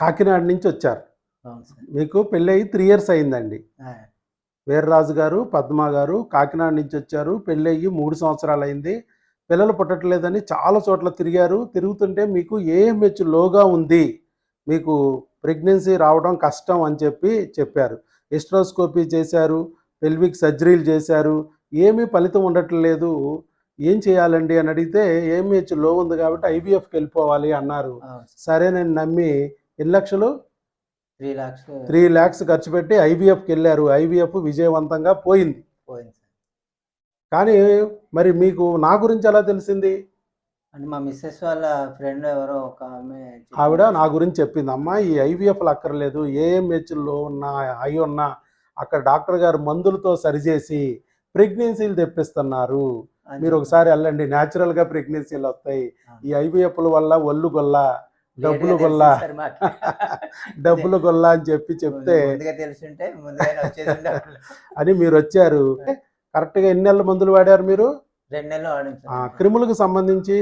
కాకినాడ నుంచి వచ్చారు. మీకు పెళ్ళి అయ్యి త్రీ ఇయర్స్ అయిందండి. వీర్రాజు గారు పద్మ గారు కాకినాడ నుంచి వచ్చారు. పెళ్ళి అయ్యి మూడు సంవత్సరాలు అయింది. పిల్లలు పుట్టట్లేదని చాలా చోట్ల తిరిగారు. తిరుగుతుంటే మీకు ఏఎంహెచ్ లోగా ఉంది. మీకు ప్రెగ్నెన్సీ రావడం కష్టం అని చెప్పి చెప్పారు. ఎస్ట్రోస్కోపీ చేశారు పెల్విక్ సర్జరీలు చేశారు. ఏమీ ఫలితం ఉండట్లేదు. ఏం చేయాలండి అని అడిగితే ఏఎంహెచ్లో ఉంది కాబట్టి ఐవీఎఫ్కి వెళ్ళిపోవాలి అన్నారు. సరే. నేను నమ్మి ఎన్ని లక్షలు? త్రీ లాక్స్. త్రీ ల్యాక్స్ ఖర్చు పెట్టి ఐవీఎఫ్కి వెళ్ళారు. ఐవీఎఫ్ విజయవంతంగా పోయింది. పోయింది కానీ మరి మీకు నా గురించి ఎలా తెలిసింది? అంటే మా మిస్సెస్ వాళ్ళ ఫ్రెండ్ ఎవరో ఒక ఆమె. ఆవిడ నా గురించి చెప్పింది. అమ్మా ఈ ఐవీఎఫ్లు అక్కర్లేదు. ఏఎంహెచ్లో ఉన్న అయి ఉన్న అక్కడ డాక్టర్ గారు మందులతో సరిచేసి ప్రెగ్నెన్సీలు తెప్పిస్తున్నారు. మీరు ఒకసారి వెళ్ళండి. న్యాచురల్గా ప్రెగ్నెన్సీలు వస్తాయి. ఈ ఐవీఎఫ్ల వల్ల ఒళ్ళు గొల్ల డబ్బులు గొల్ల. డబ్బులు గొల్ల అని చెప్పి చెప్తే. అని మీరు వచ్చారు. కరెక్ట్గా ఎన్ని నెలల మందులు వాడారు మీరు? రెండు నెలలు క్రిములకు సంబంధించి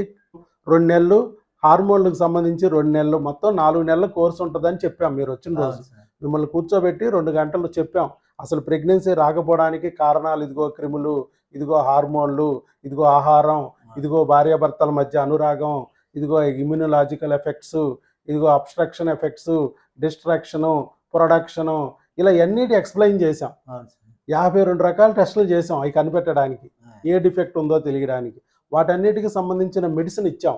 రెండు నెలలు హార్మోన్లకు సంబంధించి రెండు నెలలు మొత్తం నాలుగు నెలల కోర్సు ఉంటుందని చెప్పాం మీరు వచ్చిన రోజు. మిమ్మల్ని కూర్చోబెట్టి రెండు గంటలు చెప్పాం. అసలు ప్రెగ్నెన్సీ రాకపోవడానికి కారణాలు ఇదిగో క్రిములు ఇదిగో హార్మోన్లు ఇదిగో ఆహారం ఇదిగో భార్యాభర్తల మధ్య అనురాగం ఇదిగో ఇమ్యూనలాజికల్ ఎఫెక్ట్స్ ఇదిగో అబ్స్ట్రక్షన్ ఎఫెక్ట్స్ డిస్ట్రాక్షను ప్రొడక్షను ఇలా ఎన్నిటి ఎక్స్ప్లెయిన్ చేసాం. యాభై రెండు రకాల టెస్టులు చేసాం అవి కనిపెట్టడానికి. ఏ డిఫెక్ట్ ఉందో తెలియడానికి. వాటన్నిటికి సంబంధించిన మెడిసిన్ ఇచ్చాం.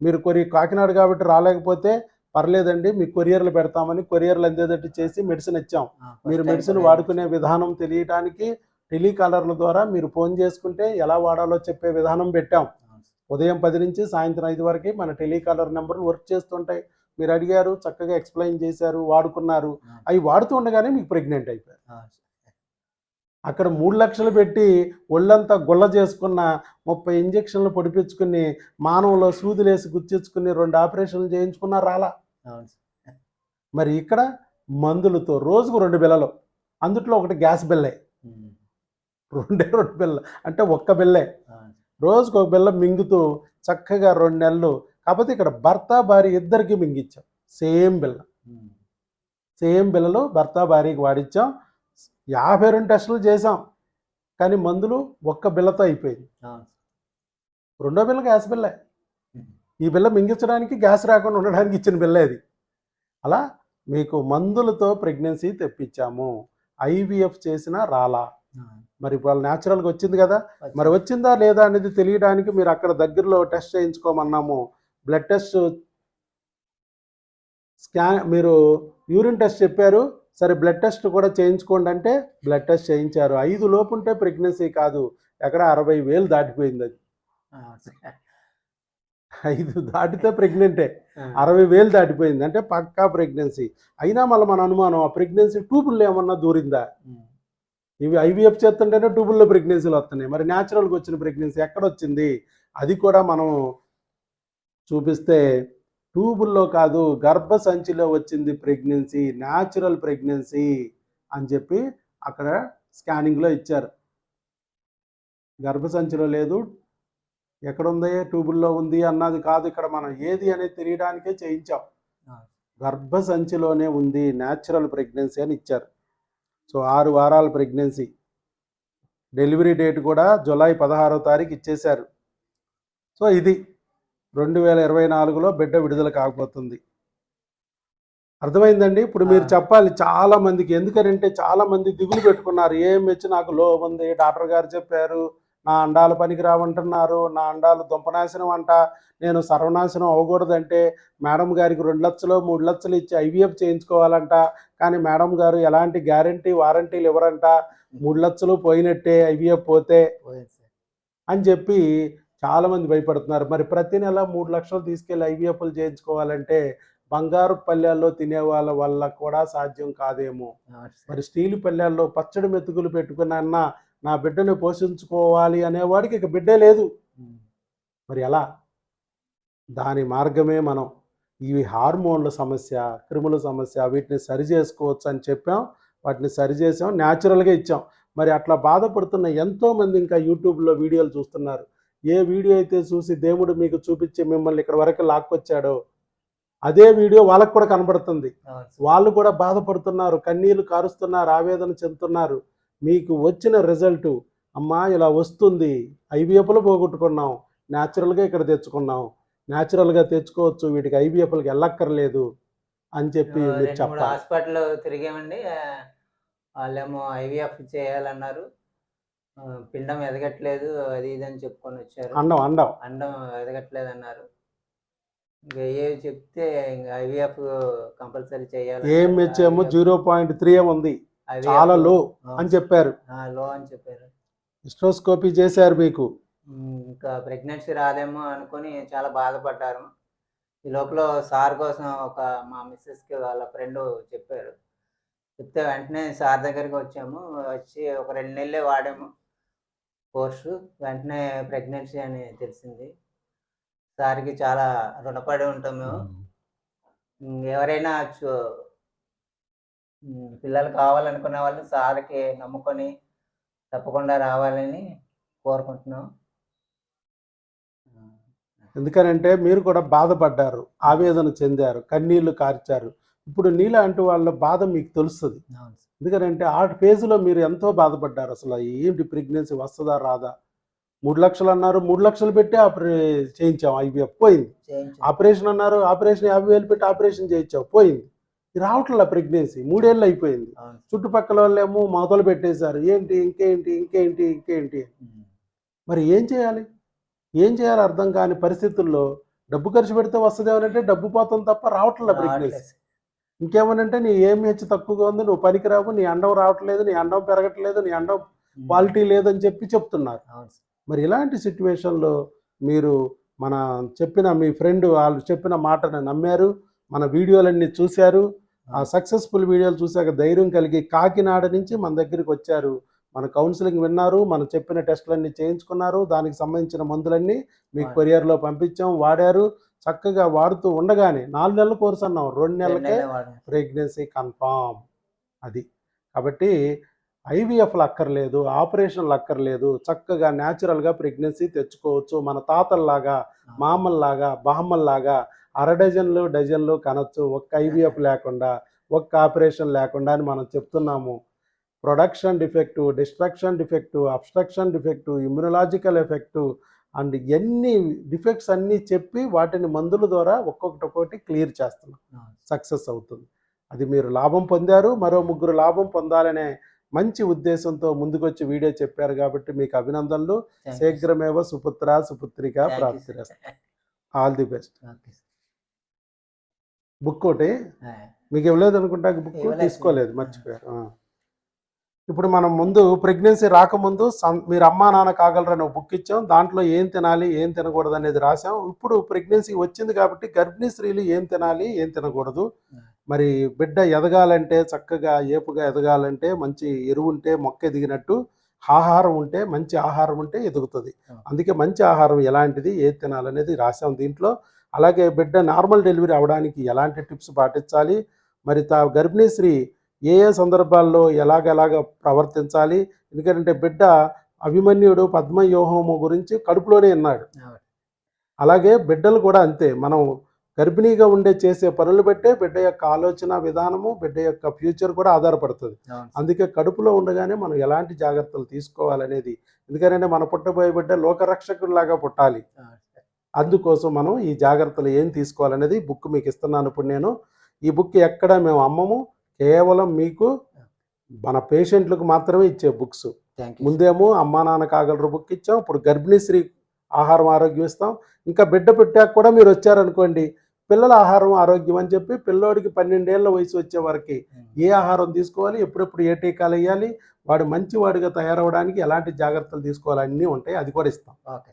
మీరు కొరి కాకినాడ కాబట్టి రాలేకపోతే పర్లేదండి మీకు కొరియర్లు పెడతామని కొరియర్లు అందేటట్టు చేసి మెడిసిన్ ఇచ్చాం. మీరు మెడిసిన్ వాడుకునే విధానం తెలియడానికి టెలికాలర్ల ద్వారా మీరు ఫోన్ చేసుకుంటే ఎలా వాడాలో చెప్పే విధానం పెట్టాం. ఉదయం పది నుంచి సాయంత్రం ఐదు వరకు మన టెలికాలర్ నెంబర్లు వర్క్ చేస్తుంటాయి. మీరు అడిగారు చక్కగా ఎక్స్ప్లెయిన్ చేశారు వాడుకున్నారు. అవి వాడుతూ ఉండగానే మీకు ప్రెగ్నెంట్ అయిపోయారు. అక్కడ మూడు లక్షలు పెట్టి ఒళ్ళంతా గుల్ల చేసుకున్న ముప్పై ఇంజక్షన్లు పొడిపించుకుని మానవులో సూదులేసి గుచ్చించుకుని రెండు ఆపరేషన్లు చేయించుకున్నా రాలా. మరి ఇక్కడ మందులతో రోజుకు రెండు బిల్లలు అందుట్లో ఒకటి గ్యాస్ బిల్లే. రెండే రెండు బిల్ల అంటే ఒక్క బిల్లే. రోజుకు ఒక బిల్ల మింగుతూ చక్కగా రెండు నెలలు. కాకపోతే ఇక్కడ భర్త భార్య ఇద్దరికి మింగిచ్చాం. సేమ్ బిల్ల ఉమ్, సేమ్ బిల్లలో భర్త భార్యకి వాడిచ్చాం. యాభై రెండు టెస్టులు చేసాం కానీ మందులు ఒక్క బిల్లతో అయిపోయింది. రెండో బిల్ల గ్యాస్ బిల్లే ఉమ్, ఈ బిల్ల మింగించడానికి గ్యాస్ రాకుండా ఉండడానికి ఇచ్చిన బిల్లే అది. అలా మీకు మందులతో ప్రెగ్నెన్సీ తెప్పించాము. ఐవీఎఫ్ చేసినా రాలా. మరి వాళ్ళు న్యాచురల్గా వచ్చింది కదా. మరి వచ్చిందా. లేదా అనేది తెలియడానికి మీరు అక్కడ దగ్గరలో టెస్ట్ చేయించుకోమన్నాము. బ్లడ్ టెస్ట్ స్కాన్ మీరు యూరిన్ టెస్ట్ చెప్పారు. సరే బ్లడ్ టెస్ట్ కూడా చేయించుకోండి అంటే బ్లడ్ టెస్ట్ చేయించారు. ఐదు లోపు ఉంటే ప్రెగ్నెన్సీ కాదు. ఎక్కడ అరవై వేలు దాటిపోయింది అది. ఐదు దాటితే ప్రెగ్నెంటే అరవై వేలు దాటిపోయింది. అంటే పక్కా ప్రెగ్నెన్సీ అయినా మళ్ళీ మన అనుమానం ఆ ప్రెగ్నెన్సీ ట్యూబుల్లో ఏమన్నా దూరిందా? ఇవి ఐవీఎఫ్ చేస్తుంటేనే ట్యూబుల్లో ప్రెగ్నెన్సీలు వస్తున్నాయి. మరి న్యాచురల్గా వచ్చిన ప్రెగ్నెన్సీ ఎక్కడ వచ్చింది అది కూడా మనం చూపిస్తే ట్యూబుల్లో కాదు గర్భసంచిలో వచ్చింది ప్రెగ్నెన్సీ న్యాచురల్ ప్రెగ్నెన్సీ అని చెప్పి అక్కడ స్కానింగ్లో ఇచ్చారు. గర్భసంచిలో లేదు. ఎక్కడ ఉంది ట్యూబుల్లో ఉంది అన్నది కాదు ఇక్కడ మనం ఏది అనేది తెలియడానికే చేయించాం. ఆ, గర్భసంచిలోనే ఉంది న్యాచురల్ ప్రెగ్నెన్సీ అని ఇచ్చారు. సో ఆరు వారాల ప్రెగ్నెన్సీ. డెలివరీ డేట్ కూడా జూలై పదహారో తారీఖు ఇచ్చేశారు. సో ఇది రెండు వేల ఇరవై నాలుగులో బిడ్డ విడుదల కాకపోతుంది. అర్థమైందండి? ఇప్పుడు మీరు. చెప్పాలి చాలా మందికి ఎందుకంటే చాలా మంది దిగులు పెట్టుకున్నారు. ఏం వచ్చి నాకు లో ఉంది డాక్టర్ గారు చెప్పారు నా అండాలు పనికి రావంటున్నారు నా అండాలు దుంపనాశనం అంట నేను సర్వనాశనం అవ్వకూడదంటే మేడం గారికి రెండు లక్షలు మూడు లక్షలు ఇచ్చి ఐవీఎఫ్ చేయించుకోవాలంట కానీ మేడం గారు ఎలాంటి గ్యారంటీ వారంటీలు ఇవ్వరంట మూడు లక్షలు పోయినట్టే ఐవీఎఫ్ పోతే. అని చెప్పి చాలామంది భయపడుతున్నారు మరి ప్రతి నెల మూడు లక్షలు తీసుకెళ్ళి ఐవీఎఫ్లు చేయించుకోవాలంటే బంగారు పల్లెల్లో తినే వాళ్ళ వల్ల కూడా సాధ్యం కాదేమో. మరి స్టీల్ పల్లెల్లో పచ్చడి మెతుకులు పెట్టుకున్న నా బిడ్డను పోషించుకోవాలి అనేవాడికి ఇక బిడ్డే లేదు. మరి ఎలా? దాని మార్గమే మనం. ఇవి హార్మోన్ల సమస్య క్రిముల సమస్య వీటిని సరి చేసుకోవచ్చు అని చెప్పాం. వాటిని సరి చేసాం. న్యాచురల్గా ఇచ్చాం. మరి అట్లా బాధపడుతున్న ఎంతోమంది ఇంకా యూట్యూబ్లో వీడియోలు చూస్తున్నారు. ఏ వీడియో అయితే చూసి దేవుడు మీకు చూపించి మిమ్మల్ని ఇక్కడ వరకు లాక్కొచ్చాడో అదే వీడియో వాళ్ళకు కూడా కనబడుతుంది. వాళ్ళు కూడా బాధపడుతున్నారు. కన్నీళ్ళు కారుస్తున్నారు. ఆవేదన చెందుతున్నారు. మీకు వచ్చిన రిజల్ట్ అమ్మా ఇలా వస్తుంది. ఐవీఎఫ్లో పోగొట్టుకున్నాం. న్యాచురల్గా ఇక్కడ తెచ్చుకున్నాం. న్యాచురల్గా తెచ్చుకోవచ్చు. వీటికి ఐవీఎఫ్లకి వెళ్ళక్కర్లేదు అని చెప్పి మీరు చెప్పాలి. హాస్పిటల్ తిరిగామండి. వాళ్ళేమో ఐవీఎఫ్ చేయాలన్నారు. పిండం ఎదగట్లేదు అది ఇది అని చెప్పుకొని వచ్చారు. అండం అండం. అండం ఎదగట్లేదు అన్నారు ఇంకా ఏవి చెప్తే ఇంకా ఐవీఎఫ్ కంపల్సరీ చేయాలి ఏఎంహెచ్ ఏమో జీరో పాయింట్ త్రీ ఉంది. చాలా low అని చెప్పారు. లో అని చెప్పారు. హిస్ట్రోస్కోపీ చేశారు మీకు. ఇంకా ప్రెగ్నెన్సీ రాదేమో అనుకొని చాలా బాధపడ్డారు. ఈ లోపల సార్ కోసం ఒక మా మిస్సెస్కి వాళ్ళ ఫ్రెండ్ చెప్పారు. చెప్తే వెంటనే సార్ దగ్గరికి వచ్చాము. వచ్చి ఒక రెండు నెలలే వాడాము కోర్సు. వెంటనే ప్రెగ్నెన్సీ అని తెలిసింది. సార్కి చాలా రుణపడి ఉంటాం మేము. ఎవరైనా పిల్లలు కావాలనుకున్న వాళ్ళు సార్కి నమ్ముకొని తప్పకుండా రావాలని కోరుకుంటున్నాం. ఎందుకనంటే మీరు కూడా బాధపడ్డారు ఆవేదన చెందారు కన్నీళ్ళు కార్చారు. ఇప్పుడు నీలాంటి వాళ్ళ బాధ మీకు తెలుస్తుంది. ఎందుకంటే ఆ ఫేజ్లో మీరు ఎంతో బాధపడ్డారు అసలు ఏంటి ప్రెగ్నెన్సీ వస్తుందా రాదా? మూడు లక్షలు అన్నారు మూడు లక్షలు పెట్టి ఆపరే చేయించాం ఐవీఎఫ్ పోయింది. చేయించు. ఆపరేషన్ అన్నారు ఆపరేషన్ యాభై వేలు పెట్టి ఆపరేషన్ చేయించావు పోయింది. రావట్లే ప్రెగ్నెన్సీ మూడేళ్ళు అయిపోయింది చుట్టుపక్కల వాళ్ళేమో మొదలు పెట్టేశారు ఏంటి ఇంకేంటి ఇంకేంటి ఇంకేంటి. మరి ఏం చేయాలి ఏం చేయాలి అర్థం కాని పరిస్థితుల్లో డబ్బు ఖర్చు పెడితే వస్తుంది ఏమనంటే డబ్బు పోతాం తప్ప రావట్లే ప్రెగ్నెన్సీ. ఇంకేమనంటే నీ ఏం హెచ్చు తక్కువగా ఉంది నువ్వు పనికిరావు నీ అండం రావట్లేదు నీ అండం పెరగట్లేదు నీ అండం. క్వాలిటీ లేదని చెప్పి చెప్తున్నారు. మరి ఇలాంటి సిచ్యువేషన్లో మీరు మన చెప్పిన మీ ఫ్రెండ్ వాళ్ళు చెప్పిన మాటను నమ్మారు మన వీడియోలన్నీ చూశారు ఆ సక్సెస్ఫుల్ వీడియోలు చూశాక ధైర్యం కలిగి కాకినాడ నుంచి మన దగ్గరికి వచ్చారు మన కౌన్సిలింగ్ విన్నారు మనం చెప్పిన టెస్టులన్నీ చేయించుకున్నారు దానికి సంబంధించిన మందులన్నీ మీకు. కొరియర్లో పంపించాం వాడారు చక్కగా వాడుతూ ఉండగానే నాలుగు నెలల కోర్సు అన్నాం రెండు నెలలకే. ప్రెగ్నెన్సీ కన్ఫామ్ అది కాబట్టి ఐవీఎఫ్లు అక్కర్లేదు ఆపరేషన్లు అక్కర్లేదు చక్కగా న్యాచురల్గా ప్రెగ్నెన్సీ తెచ్చుకోవచ్చు మన తాతల్లాగా మామల్లాగా బామ్మల్లాగా అర డజన్లు డజన్లు కనొచ్చు ఒక్క ఐవీఎఫ్ లేకుండా ఒక్క ఆపరేషన్ లేకుండా అని మనం చెప్తున్నాము production defect destruction defect obstruction defect immunological effect and ఎన్ని డిఫెక్ట్స్ అన్నీ చెప్పి వాటిని మందుల ద్వారా ఒక్కొక్కటి ఒక్కొక్కటి క్లియర్ చేస్తున్నాం. సక్సెస్ అవుతుంది అది మీరు లాభం పొందారు మరో ముగ్గురు లాభం పొందాలనే మంచి ఉద్దేశంతో ముందుకొచ్చి వీడియో చెప్పారు కాబట్టి మీకు అభినందనలు. శీఘ్రమేవ సుపుత్ర సుపుత్రిక sir. All the best. Book ఒకటి. మీకు ఇవ్వలేదు అనుకుంటా బుక్. తీసుకోలేదు మర్చిపోయారు. ఇప్పుడు మనం ముందు ప్రెగ్నెన్సీ రాకముందు మీరు అమ్మా నాన్న కాగలరని ఒక బుక్ ఇచ్చాం. దాంట్లో ఏం తినాలి ఏం తినకూడదు అనేది రాసాం ఇప్పుడు ప్రెగ్నెన్సీ వచ్చింది కాబట్టి గర్భిణీ స్త్రీలు ఏం తినాలి ఏం తినకూడదు. మరి బిడ్డ ఎదగాలంటే చక్కగా ఏపుగా ఎదగాలంటే మంచి ఎరువు ఉంటే మొక్క ఎదిగినట్టు ఆహారం ఉంటే మంచి ఆహారం ఉంటే ఎదుగుతుంది. అందుకే మంచి ఆహారం ఎలాంటిది ఏది తినాలనేది రాసాం దీంట్లో. అలాగే బిడ్డ నార్మల్ డెలివరీ అవడానికి ఎలాంటి టిప్స్ పాటించాలి? మరి తా గర్భిణీ స్త్రీ ఏ ఏ సందర్భాల్లో ఎలాగెలాగ ప్రవర్తించాలి? ఎందుకంటే బిడ్డ అభిమన్యుడు పద్మవ్యూహము గురించి కడుపులోనే ఉన్నాడు. అలాగే బిడ్డలు కూడా అంతే. మనం గర్భిణీగా ఉండే చేసే పనులు బట్టే బిడ్డ యొక్క ఆలోచన విధానము బిడ్డ యొక్క ఫ్యూచర్ కూడా ఆధారపడుతుంది. అందుకే కడుపులో ఉండగానే మనం ఎలాంటి జాగ్రత్తలు తీసుకోవాలనేది. ఎందుకంటే మన పుట్టబోయే బిడ్డ లోకరక్షకుడిలాగా పుట్టాలి. అందుకోసం మనం ఈ జాగ్రత్తలు ఏం తీసుకోవాలనేది బుక్ మీకు ఇస్తున్నాను. ఇప్పుడు నేను ఈ బుక్ ఎక్కడ మేము అమ్మము కేవలం మీకు మన పేషెంట్లకు మాత్రమే ఇచ్చే బుక్స్. ముందేమో అమ్మా నాన్న కాగలరు బుక్ ఇచ్చాం ఇప్పుడు గర్భిణీ స్త్రీ ఆహారం ఆరోగ్యం ఇస్తాం. ఇంకా బిడ్డ పెట్టాక కూడా మీరు వచ్చారనుకోండి పిల్లల ఆహారం ఆరోగ్యం అని చెప్పి పిల్లోడికి పన్నెండేళ్ళ వయసు వచ్చే వరకు sir. ఏ ఆహారం తీసుకోవాలి ఎప్పుడెప్పుడు ఏ టీకాలు వేయాలి వాడు మంచివాడిగా తయారవడానికి ఎలాంటి జాగ్రత్తలు తీసుకోవాలి అన్నీ ఉంటాయి అది కూడా ఇస్తాం. ఓకే.